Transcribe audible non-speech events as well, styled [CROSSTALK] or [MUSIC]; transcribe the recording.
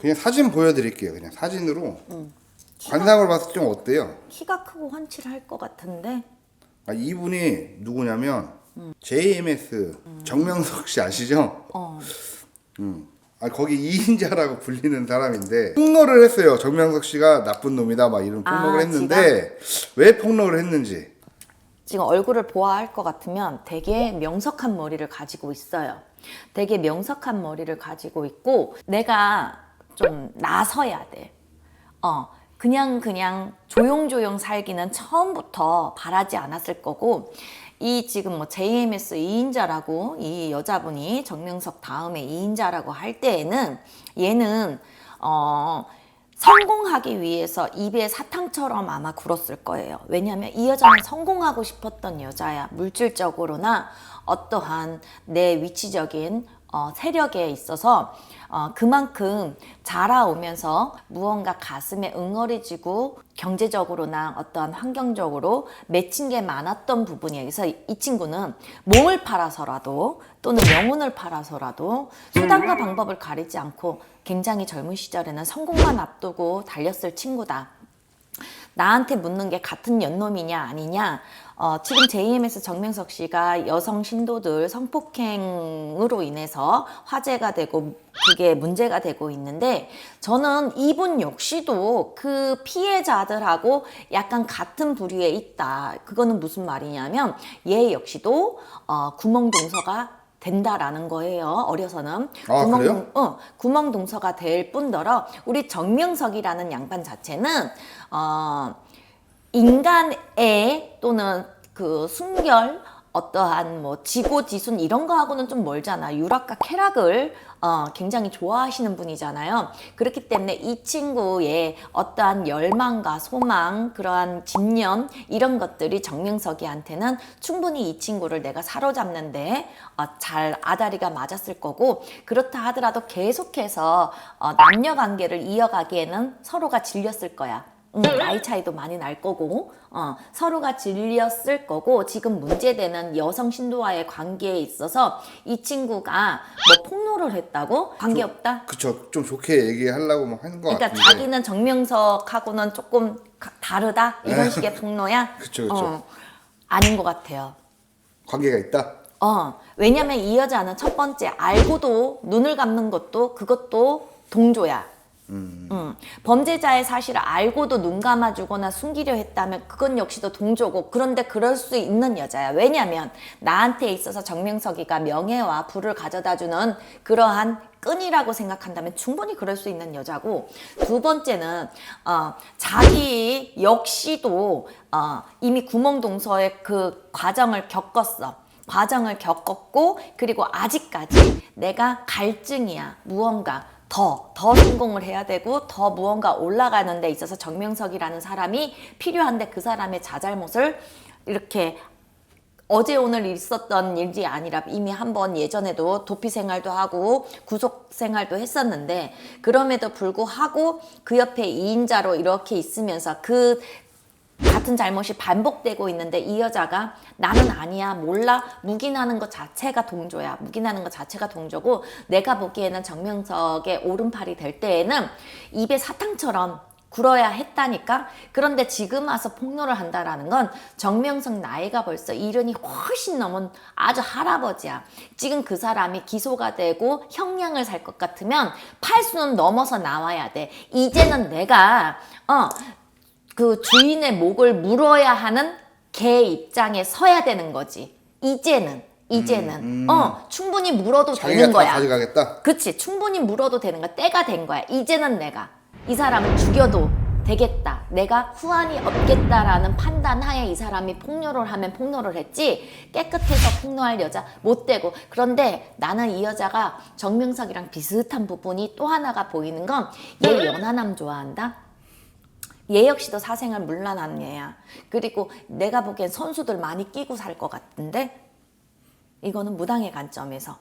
그냥 사진 보여드릴게요. 그냥 사진으로 음. 관상을 봤을 때 좀 어때요? 키가 크고 훤칠할 것 같은데 아, 이분이 누구냐면 JMS 정명석 씨 아시죠? 어 음. 아 거기 이인자라고 불리는 사람인데 폭로를 했어요. 정명석 씨가 나쁜 놈이다 막 이런 폭로를 아, 했는데 왜 폭로를 했는지 지금 얼굴을 보아할 것 같으면 되게 명석한 머리를 가지고 있어요. 되게 명석한 머리를 가지고 있고 내가 좀 나서야 돼. 어, 그냥 그냥 조용조용 살기는 처음부터 바라지 않았을 거고 이 지금 뭐 JMS 2인자라고 이 여자분이 정명석 다음에 2인자라고 할 때에는 얘는 어 성공하기 위해서 입에 사탕처럼 아마 굴었을 거예요. 왜냐하면 이 여자는 성공하고 싶었던 여자야. 물질적으로나 어떠한 내 위치적인 어, 세력에 있어서 어, 그만큼 자라오면서 무언가 가슴에 응어리지고 경제적으로나 어떠한 환경적으로 맺힌 게 많았던 부분이에요. 그래서 이, 이 친구는 몸을 팔아서라도 또는 영혼을 팔아서라도 수단과 방법을 가리지 않고 굉장히 젊은 시절에는 성공만 앞두고 달렸을 친구다. 나한테 묻는 게 같은 연놈이냐 아니냐 어, 지금 JMS 정명석 씨가 여성 신도들 성폭행으로 인해서 화제가 되고 그게 문제가 되고 있는데 저는 이분 역시도 그 피해자들하고 약간 같은 부류에 있다. 그거는 무슨 말이냐면 얘 역시도 어, 구멍 동서가 된다라는 거예요. 어려서는 아, 구멍, 그래요? 어, 구멍 동서가 될 뿐더러 우리 정명석이라는 양반 자체는 어, 인간애 또는 그 순결 어떠한 뭐 지고지순 이런 거하고는 좀 멀잖아. 유락과 쾌락을 어, 굉장히 좋아하시는 분이잖아요. 그렇기 때문에 이 친구의 어떠한 열망과 소망, 그러한 집념 이런 것들이 정명석이한테는 충분히 이 친구를 내가 사로잡는데 어, 잘 아다리가 맞았을 거고 그렇다 하더라도 계속해서 어, 남녀 관계를 이어가기에는 서로가 질렸을 거야. 음, 나이 차이도 많이 날 거고 어, 서로가 질렸을 거고 지금 문제되는 여성 신도와의 관계에 있어서 이 친구가 뭐 폭로를 했다고 관계 없다. 그쵸 좀 좋게 얘기하려고 막 하는 것 그러니까 같은데 자기는 정명석하고는 조금 가- 다르다 이런 식의 폭로야. [LAUGHS] 그쵸, 그쵸. 어, 아닌 것 같아요. 관계가 있다. 어, 왜냐면 이 여자는 첫 번째 알고도 눈을 감는 것도 그것도 동조야. 음. 범죄자의 사실을 알고도 눈 감아주거나 숨기려 했다면 그건 역시도 동조고 그런데 그럴 수 있는 여자야. 왜냐면 나한테 있어서 정명석이가 명예와 부를 가져다주는 그러한 끈이라고 생각한다면 충분히 그럴 수 있는 여자고 두 번째는 어, 자기 역시도 어, 이미 구멍동서의 그 과정을 겪었어. 과정을 겪었고 그리고 아직까지 내가 갈증이야 무언가 더, 더 성공을 해야 되고 더 무언가 올라가는 데 있어서 정명석이라는 사람이 필요한데 그 사람의 자잘못을 이렇게 어제 오늘 있었던 일이 아니라 이미 한 번 예전에도 도피 생활도 하고 구속 생활도 했었는데 그럼에도 불구하고 그 옆에 2인자로 이렇게 있으면서 그 같은 잘못이 반복되고 있는데 이 여자가 나는 아니야 몰라 묵인하는 것 자체가 동조야 묵인하는 것 자체가 동조고 내가 보기에는 정명석의 오른팔이 될 때에는 입에 사탕처럼 굴어야 했다니까? 그런데 지금 와서 폭로를 한다라는 건 정명석 나이가 벌써 이른이 훨씬 넘은 아주 할아버지야. 지금 그 사람이 기소가 되고 형량을 살 것 같으면 팔수는 넘어서 나와야 돼. 이제는 내가 어 그 주인의 목을 물어야 하는 개 입장에 서야 되는 거지. 이제는 이제는 어 충분히 물어도 되는 다 거야. 가져가겠다. 그치 충분히 물어도 되는 거야. 때가 된 거야. 이제는 내가 이 사람을 죽여도 되겠다. 내가 후환이 없겠다라는 판단하에 이 사람이 폭로를 하면 폭로를 했지 깨끗해서 폭로할 여자 못 되고 그런데 나는 이 여자가 정명석이랑 비슷한 부분이 또 하나가 보이는 건 얘 연하남 좋아한다. 얘 역시도 사생활 물란한 얘야. 그리고 내가 보기엔 선수들 많이 끼고 살 것 같은데 이거는 무당의 관점에서